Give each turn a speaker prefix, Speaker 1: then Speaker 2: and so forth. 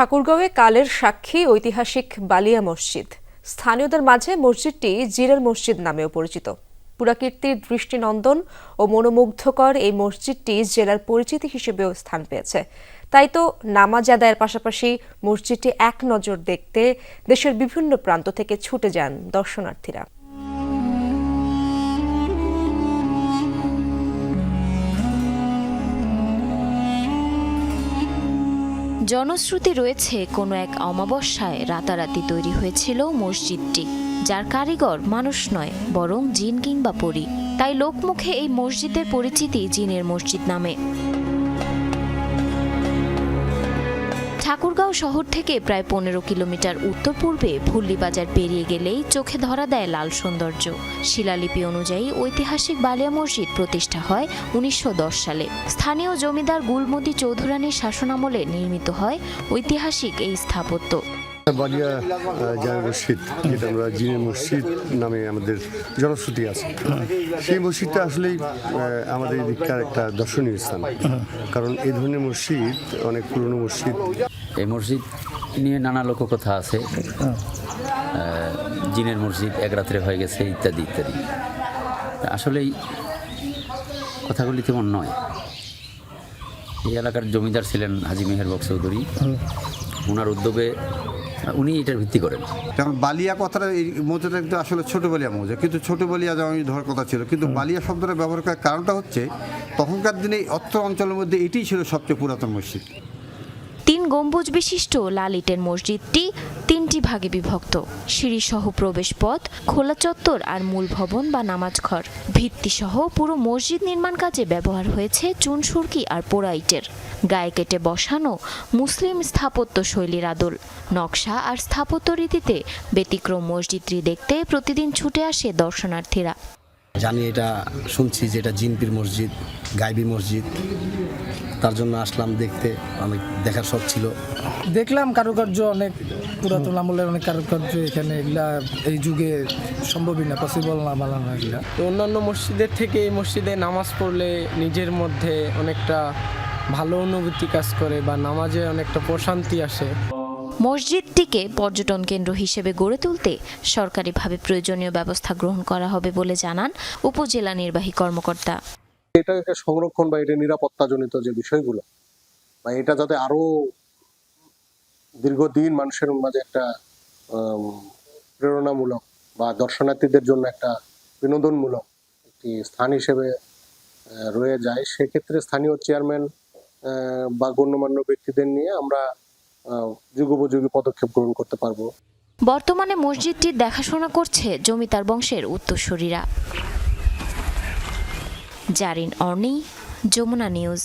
Speaker 1: ঠাকুরগাঁওয়ে কালের সাক্ষী ঐতিহাসিক বালিয়া মসজিদ। স্থানীয়দের মাঝে মসজিদটি জিরের মসজিদ নামেও পরিচিত। পুরাকীর্তির দৃষ্টিনন্দন ও মনোমুগ্ধকর এই মসজিদটি জেলার পরিচিতি হিসেবেও স্থান পেয়েছে। তাই তো নামাজ আদায়ের পাশাপাশি মসজিদটি এক নজর দেখতে দেশের বিভিন্ন প্রান্ত থেকে ছুটে যান দর্শনার্থীরা।
Speaker 2: জনশ্রুতি রয়েছে, কোনো এক অমাবস্যায় রাতারাতি তৈরি হয়েছিল মসজিদটি, যার কারিগর মানুষ নয়, বরং জিন কিংবা পরী। তাই লোকমুখে এই মসজিদের পরিচিতি জিনের মসজিদ নামে। ঠাকুরগাঁও শহর থেকে প্রায় পনেরো কিলোমিটার উত্তর পূর্বে ভুল্লি বাজার পেরিয়ে গেলেই চোখে ধরা দেয় লাল সৌন্দর্য। শিলালিপি অনুযায়ী ঐতিহাসিক বালিয়া মসজিদ প্রতিষ্ঠা হয় উনিশশো সালে। স্থানীয় জমিদার গুলমতি চৌধুরানীর শাসনামলে নির্মিত হয় ঐতিহাসিক এই স্থাপত্য।
Speaker 3: বালিয়া জামে মসজিদ, যেটা আমরা জিনের মসজিদ নামে আমাদের জনশ্রুতি আছে। সেই মসজিদটা আসলেই আমাদের এদিককার একটা দর্শনীয় স্থান। কারণ এই ধরনের মসজিদ, অনেক পুরনো মসজিদ।
Speaker 4: এই মসজিদ নিয়ে নানা লোককথা আছে। জিনের মসজিদ এক রাত্রে হয়ে গেছে ইত্যাদি ইত্যাদি। আসলেই কথাগুলি তেমন নয়। এই এলাকার জমিদার ছিলেন হাজি মেহের বক চৌধুরী। ওনার উদ্যোগে উনি এটার ভিত্তি করেন।
Speaker 5: কারণ বালিয়া কথাটা এই মৌজাটা কিন্তু আসলে ছোট বালিয়া মৌজা কিন্তু ছোট বালিয়া যেমন ধর কথা ছিল কিন্তু বালিয়া শব্দটা ব্যবহার করার কারণটা হচ্ছে তখনকার দিনে এই অত্র অঞ্চলের মধ্যে এটিই ছিল সবচেয়ে পুরাতন মসজিদ।
Speaker 2: তিন গম্বুজ বিশিষ্ট লাল ইটের মসজিদটি তিনটি ভাগে বিভক্ত। সিঁড়ি সিঁড়িসহ প্রবেশপথ, খোলা চত্বর আর মূল ভবন বা নামাজ ঘর। ভিত্তিসহ পুরো মসজিদ নির্মাণ কাজে ব্যবহার হয়েছে চুন, সুরকি আর পোড়া ইটের। গায়ে কেটে বসানো মুসলিম স্থাপত্য শৈলীর আদল। নকশা আর স্থাপত্য রীতিতে ব্যতিক্রম মসজিদটি দেখতে প্রতিদিন ছুটে আসে দর্শনার্থীরা।
Speaker 6: জানি এটা শুনছি যে এটা জিনপির মসজিদ গাইবি মসজিদ। তার জন্য আসলাম দেখতে অনেক দেখার শখ ছিল।
Speaker 7: দেখলাম কারুকার্য অনেক পুরাতন আমলের অনেক কারুকার্য এখানে এগুলা এই যুগে সম্ভবই না পসিবল না বানানো এগুলা।
Speaker 8: তো অন্যান্য মসজিদের থেকে এই মসজিদে নামাজ পড়লে নিজের মধ্যে অনেকটা ভালো অনুভূতি কাজ করে বা নামাজে অনেকটা প্রশান্তি আসে।
Speaker 2: মসজিদটিকে পর্যটন কেন্দ্র হিসেবে গড়ে তুলতে সরকারিভাবে প্রয়োজনীয় ব্যবস্থা গ্রহণ করা হবে বলে জানান উপজেলা নির্বাহী কর্মকর্তা।
Speaker 9: এটাকে সংরক্ষণ বা এটা নিরাপত্তাজনিত যে বিষয়গুলো, বা এটা যাতে আরও দীর্ঘদিন মানুষের মাঝে একটা প্রেরণামূলক বা দর্শনার্থীদের জন্য একটা বিনোদনমূলক একটি স্থান হিসেবে রয়ে যায়। সেক্ষেত্রে স্থানীয় চেয়ারম্যান বা গণ্যমান্য ব্যক্তিদের নিয়ে আমরা যুগোপযোগী পদক্ষেপ গ্রহণ করতে পারব।
Speaker 2: বর্তমানে মসজিদটির দেখাশোনা করছে জমিদার বংশের উত্তরসূরিরা। জারিন অর্নি, যমুনা নিউজ।